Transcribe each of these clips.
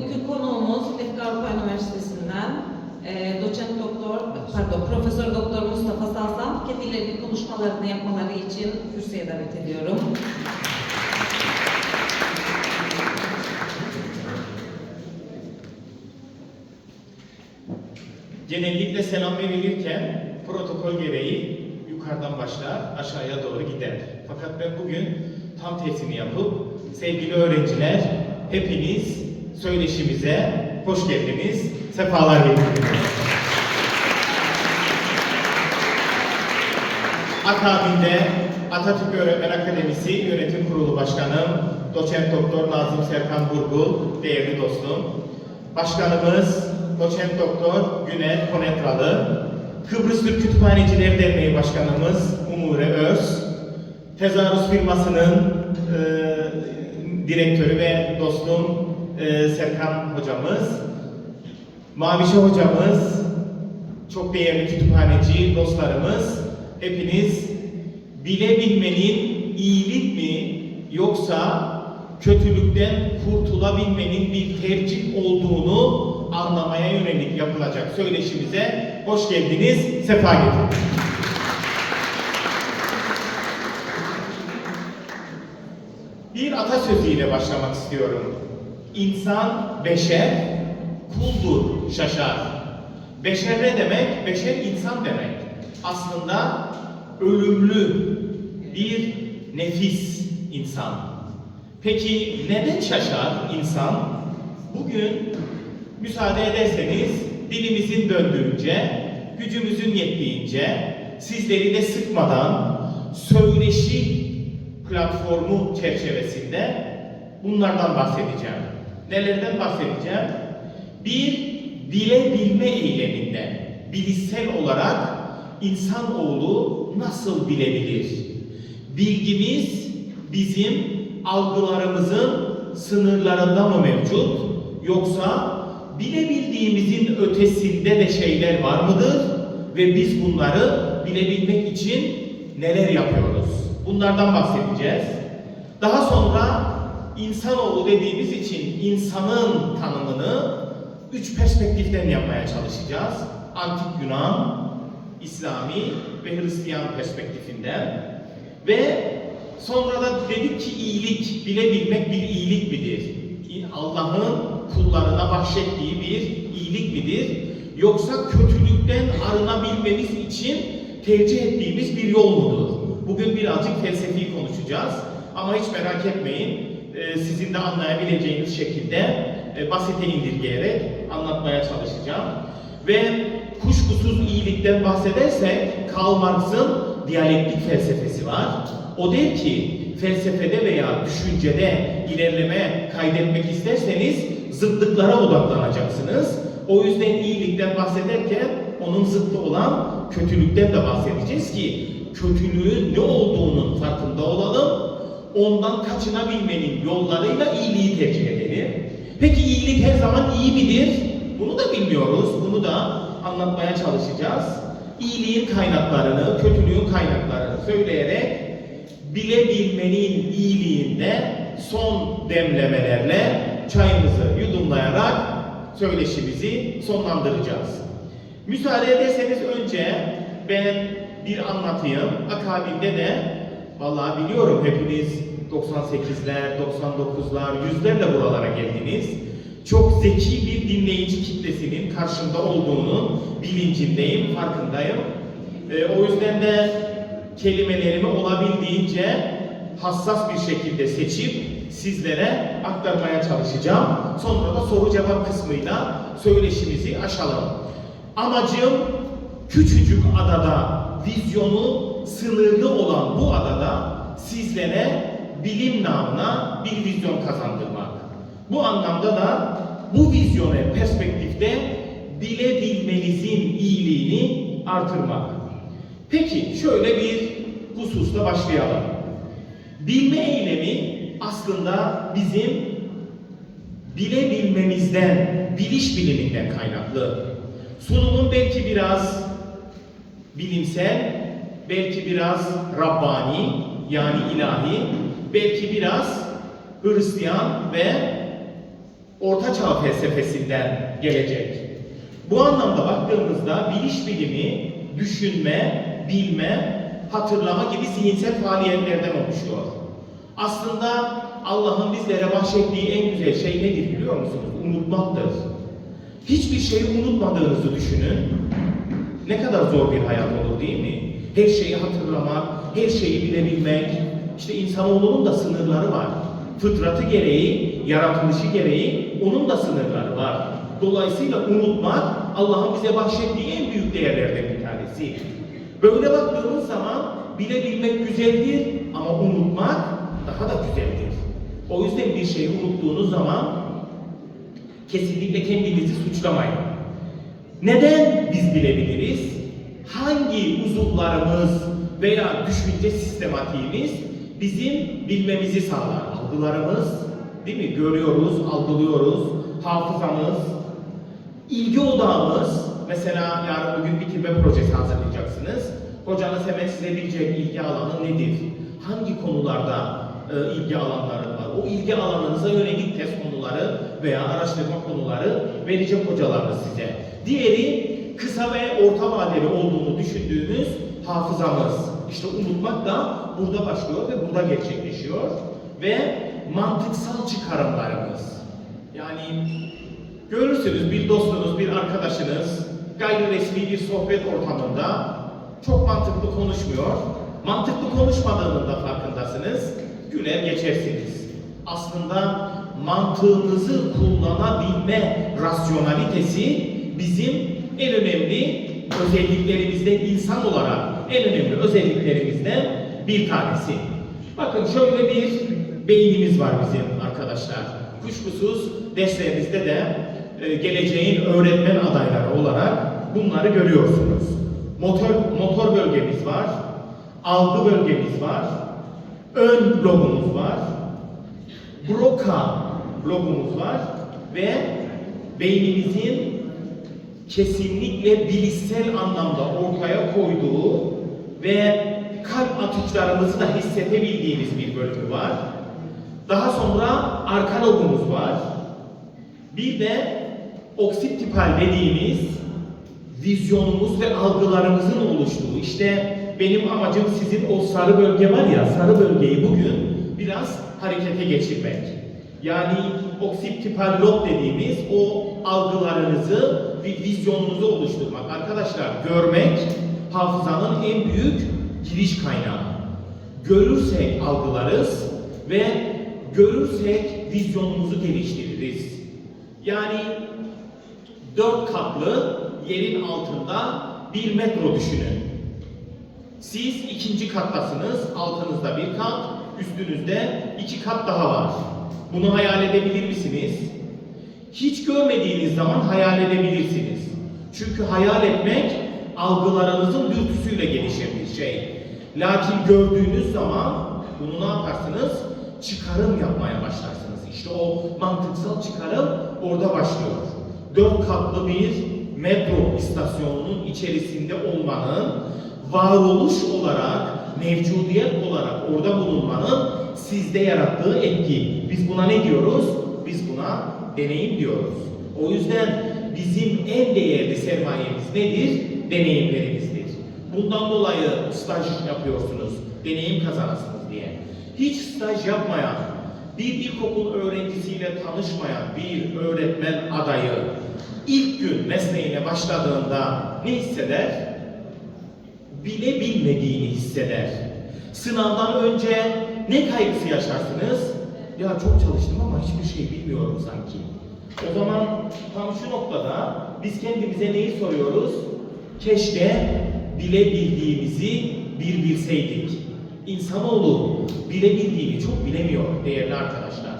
Bugünkü konuğumuz Efkar Avrupa Üniversitesi'nden e, doçent doktor, pardon, profesör doktor Mustafa Salsan kendilerinin konuşmalarını yapmaları için kürsüye davet ediyorum. Genellikle selam verilirken protokol gereği yukarıdan başlar, aşağıya doğru gider. Fakat ben bugün tam tersini yapıp sevgili öğrenciler hepiniz söyleşimize hoş geldiniz, sefalar getirdiniz. Akabinde Atatürk Öğretmen Akademisi Yönetim Kurulu Başkanım Doçent Doktor Nazım Serkan Burgul, değerli dostum. Başkanımız Doçent Doktor Güner Konetralı, Kıbrıs Türk Kütüphaneciler Derneği Başkanımız Umure Öz, Tezarus firmasının e, direktörü ve dostum e, Serkan hocamız, Mavişe hocamız, çok değerli kütüphaneci dostlarımız, hepiniz bilebilmenin iyilik mi yoksa kötülükten kurtulabilmenin bir tercih olduğunu anlamaya yönelik yapılacak söyleşimize hoş geldiniz, sefa getirdiniz. Bir atasözüyle başlamak istiyorum. İnsan beşer, kuldur şaşar. Beşer ne demek? Beşer insan demek. Aslında ölümlü bir nefis insan. Peki neden şaşar insan? Bugün müsaade ederseniz dilimizin döndüğünce, gücümüzün yettiğince sizleri de sıkmadan söyleşi platformu çerçevesinde bunlardan bahsedeceğim. Nelerden bahsedeceğim? Bir, bilebilme eyleminden, bilişsel olarak insanoğlu nasıl bilebilir? Bilgimiz bizim algılarımızın sınırlarında mı mevcut? Yoksa bilebildiğimizin ötesinde de şeyler var mıdır? Ve biz bunları bilebilmek için neler yapıyoruz? Bunlardan bahsedeceğiz. Daha sonra insanoğlu dediğimiz için insanın tanımını üç perspektiften yapmaya çalışacağız. Antik Yunan, İslami ve Hristiyan perspektifinden. Ve sonra da dedik ki iyilik, bilebilmek bir iyilik midir? Allah'ın kullarına bahşettiği bir iyilik midir? Yoksa kötülükten arınabilmemiz için tercih ettiğimiz bir yol mudur? Bugün birazcık felsefi konuşacağız. Ama hiç merak etmeyin, e, sizin de anlayabileceğiniz şekilde e, basite indirgeyerek anlatmaya çalışacağım. Ve kuşkusuz iyilikten bahsedersek Karl Marx'ın diyalektik felsefesi var. O der ki felsefede veya düşüncede ilerleme kaydetmek isterseniz zıtlıklara odaklanacaksınız. O yüzden iyilikten bahsederken onun zıttı olan kötülükten de bahsedeceğiz ki kötülüğün ne olduğunun farkında olalım. Ondan kaçınabilmenin yollarıyla iyiliği tercih edelim. Peki iyilik her zaman iyi midir? Bunu da bilmiyoruz. Bunu da anlatmaya çalışacağız. İyiliğin kaynaklarını, kötülüğün kaynaklarını söyleyerek bilebilmenin iyiliğinde son demlemelerle çayımızı yudumlayarak söyleşimizi sonlandıracağız. Müsaade ederseniz önce ben bir anlatayım. Akabinde de vallahi biliyorum hepiniz 98'ler, 99'lar, yüzlerle buralara geldiniz. Çok zeki bir dinleyici kitlesinin karşımda olduğunu bilincindeyim, farkındayım. Ee, o yüzden de kelimelerimi olabildiğince hassas bir şekilde seçip sizlere aktarmaya çalışacağım. Sonra da soru cevap kısmıyla söyleşimizi aşalım. Amacım küçücük adada vizyonu sınırlı olan bu adada sizlere bilim namına bir vizyon kazandırmak. Bu anlamda da bu vizyona perspektifte bilebilmenizin iyiliğini artırmak. Peki şöyle bir hususta başlayalım. Bilme eylemi aslında bizim bilebilmemizden, biliş biliminden kaynaklı. Sunumum belki biraz bilimsel, belki biraz Rabbani yani ilahi, belki biraz Hristiyan ve Orta Çağ felsefesinden gelecek. Bu anlamda baktığımızda biliş bilimi, düşünme, bilme, hatırlama gibi zihinsel faaliyetlerden oluşuyor. Aslında Allah'ın bizlere bahşettiği en güzel şey nedir biliyor musunuz? Unutmaktır. Hiçbir şeyi unutmadığınızı düşünün. Ne kadar zor bir hayat olur değil mi? Her şeyi hatırlamak, her şeyi bilebilmek. İşte insanoğlunun da sınırları var. Fıtratı gereği, yaratılışı gereği onun da sınırları var. Dolayısıyla unutmak Allah'ın bize bahşettiği en büyük değerlerden bir tanesi. Böyle baktığımız zaman bilebilmek güzeldir ama unutmak daha da güzeldir. O yüzden bir şeyi unuttuğunuz zaman kesinlikle kendinizi suçlamayın. Neden biz bilebiliriz? Hangi uzuvlarımız veya düşünce sistematiğimiz bizim bilmemizi sağlar? Algılarımız, değil mi? Görüyoruz, algılıyoruz, hafızamız, ilgi odağımız, mesela yarın bugün bitirme projesi hazırlayacaksınız. Hocanız hemen size diyecek ilgi alanı nedir? Hangi konularda e, ilgi alanları var? O ilgi alanınıza yönelik test konuları veya araştırma konuları verecek hocalarınız size. Diğeri kısa ve orta vadeli olduğunu düşündüğümüz hafızamız. İşte unutmak da burada başlıyor ve burada gerçekleşiyor. Ve mantıksal çıkarımlarımız. Yani görürsünüz bir dostunuz, bir arkadaşınız gayri resmi bir sohbet ortamında çok mantıklı konuşmuyor. Mantıklı konuşmadığının da farkındasınız. Güler geçersiniz. Aslında mantığımızı kullanabilme rasyonalitesi bizim en önemli özelliklerimizden insan olarak en önemli özelliklerimizden bir tanesi. Bakın şöyle bir beynimiz var bizim arkadaşlar. Kuşkusuz derslerinizde de e, geleceğin öğretmen adayları olarak bunları görüyorsunuz. Motor, motor bölgemiz var, algı bölgemiz var, ön lobumuz var, Broca lobumuz var ve beynimizin kesinlikle bilişsel anlamda ortaya koyduğu ve kalp atışlarımızı da hissedebildiğimiz bir bölümü var. Daha sonra arka lobumuz var. Bir de oksiptipal dediğimiz vizyonumuz ve algılarımızın oluştuğu. İşte benim amacım sizin o sarı bölge var ya, sarı bölgeyi bugün biraz harekete geçirmek. Yani oksiptipal lob dediğimiz o algılarınızı ve vizyonunuzu oluşturmak. Arkadaşlar görmek hafızanın en büyük giriş kaynağı. Görürsek algılarız ve görürsek vizyonumuzu geliştiririz. Yani dört katlı yerin altında bir metro düşünün. Siz ikinci kattasınız, altınızda bir kat, üstünüzde iki kat daha var. Bunu hayal edebilir misiniz? Hiç görmediğiniz zaman hayal edebilirsiniz. Çünkü hayal etmek algılarınızın dürtüsüyle gelişen bir şey. Lakin gördüğünüz zaman bunu ne yaparsınız? Çıkarım yapmaya başlarsınız. İşte o mantıksal çıkarım orada başlıyor. Dört katlı bir metro istasyonunun içerisinde olmanın varoluş olarak, mevcudiyet olarak orada bulunmanın sizde yarattığı etki. Biz buna ne diyoruz? Biz buna deneyim diyoruz. O yüzden bizim en değerli sermayemiz nedir? Deneyimlerimizdir. Bundan dolayı staj yapıyorsunuz, deneyim kazanırsınız diye. Hiç staj yapmayan, bir ilkokul öğrencisiyle tanışmayan bir öğretmen adayı ilk gün mesleğine başladığında ne hisseder? Bile bilmediğini hisseder. Sınavdan önce ne kaygısı yaşarsınız? Ya çok çalıştım ama hiçbir şey bilmiyorum sanki. O zaman tam şu noktada biz kendimize neyi soruyoruz? Keşke bilebildiğimizi bir bilseydik. İnsanoğlu bilebildiğini çok bilemiyor değerli arkadaşlar.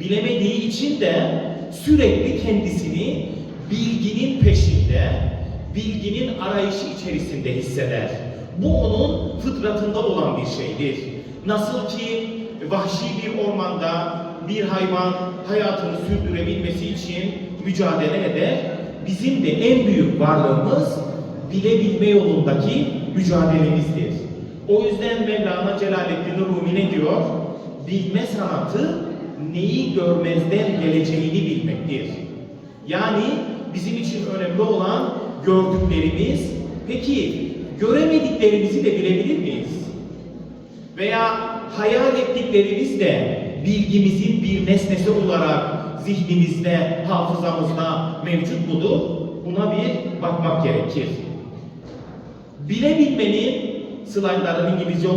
Bilemediği için de sürekli kendisini bilginin peşinde, bilginin arayışı içerisinde hisseder. Bu onun fıtratında olan bir şeydir. Nasıl ki vahşi bir ormanda bir hayvan hayatını sürdürebilmesi için mücadele eder, bizim de en büyük varlığımız bilebilme yolundaki mücadelemizdir. O yüzden Mevlana Celaleddin Rumi ne diyor? Bilme sanatı neyi görmezden geleceğini bilmek bilebilmektir. Yani bizim için önemli olan gördüklerimiz, peki göremediklerimizi de bilebilir miyiz? Veya hayal ettiklerimiz de bilgimizin bir nesnesi olarak zihnimizde, hafızamızda mevcut mudur? Buna bir bakmak gerekir. Bilebilmenin slaytların İngilizce